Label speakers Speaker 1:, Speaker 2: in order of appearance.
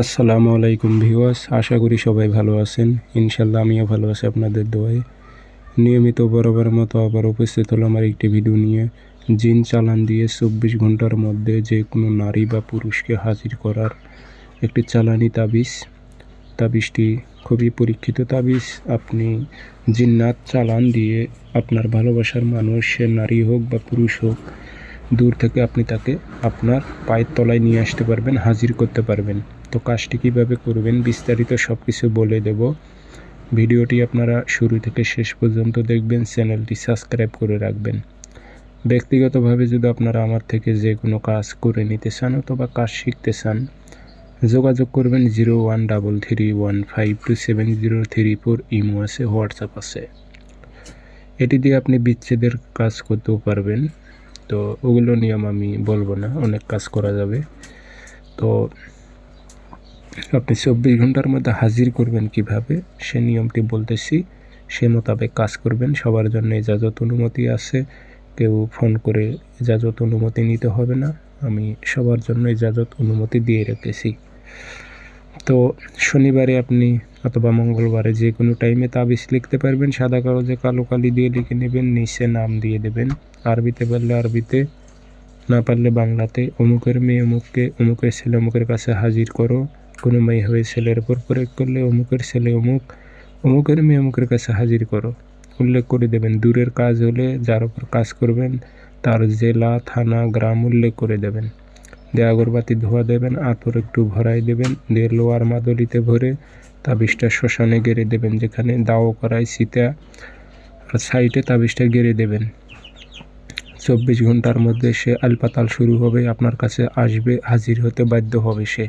Speaker 1: আসসালামু আলাইকুম ভিউয়ার্স, আশা করি সবাই ভালো আছেন। ইনশাল্লাহ আমিও ভালো আছি আপনাদের দোয়ায়। নিয়মিত বরাবর মতো আবার উপস্থিত হলো আমার একটি ভিডিও নিয়ে। জিন চালান দিয়ে চব্বিশ ঘণ্টার মধ্যে যে কোনো নারী বা পুরুষকে হাজির করার একটি চালানি তাবিজ। তাবিজটি খুবই পরীক্ষিত তাবিজ। আপনি জিন্নাত চালান দিয়ে আপনার ভালোবাসার মানুষ, সে নারী হোক বা পুরুষ হোক দূর থেকে আপনি তাকে আপনার পায়ের তলায় নিয়ে আসতে পারবেন, হাজির করতে পারবেন। তো কাজটি কীভাবে করবেন বিস্তারিত সব কিছু বলে দেব। ভিডিওটি আপনারা শুরু থেকে শেষ পর্যন্ত দেখবেন, চ্যানেলটি সাবস্ক্রাইব করে রাখবেন। ব্যক্তিগতভাবে যদি আপনারা আমার থেকে যে কোনো কাজ করে নিতে চান অথবা কাজ শিখতে চান, যোগাযোগ করবেন zero one double three one five two seven zero three four imo আছে, হোয়াটসঅ্যাপ আছে। এটি দিয়ে আপনি বিচ্ছেদের কাজ করতেও পারবেন। তো ওগুলো নিয়ম আমি বলব না, অনেক কাজ করা যাবে। তো আপনি চব্বিশ ঘণ্টার মধ্যে হাজির করবেন কীভাবে? সে নিয়মটি বলতেছি, সে মোতাবেক কাজ করবেন, সবার জন্য ইজাজত অনুমতি আছে। কেউ ফোন করে ইজাজত অনুমতি নিতে হবে না, আমি সবার জন্য ইজাজত অনুমতি দিয়ে রেখেছি। তো শনিবারে আপনি অথবা মঙ্গলবারে যে কোনো টাইমে তাবিজ লিখতে পারবেন, সাদা কাগজে কালো কালি দিয়ে লিখে নেবেন, নিচে নাম দিয়ে দেবেন। আরবিতে পারলে আরবিতে, না পারলে বাংলাতে। অমুকের মেয়ে অমুককে, অমুকের ছেলে অমুকের কাছে হাজির করো। কোনো মেয়ে হয়ে ছেলের উপর প্রয়োগ করলে অমুকের ছেলে অমুক, অমুকের মেয়ে অমুকের কাছে হাজির করো। উল্লেখ করে দেবেন, দূরের কাজ হলে যার উপর কাজ করবেন, তার জেলা, থানা, গ্রাম উল্লেখ করে দেবেন। দিয়ে আগরবাতি ধোয়া দেবেন, আতর একটু ভরাই দেবেন, দিয়ে লোয়ার মাদলিতে ভরে তাবিজটা শ্মশানে গেড়ে দেবেন, যেখানে দাও করায় সীতা। আর সাইডে তাবিজটা গেড়ে দেবেন। চব্বিশ ঘণ্টার মধ্যে সে আলপাতাল শুরু হবে, আপনার কাছে আসবে, হাজির হতে বাধ্য হবে সে।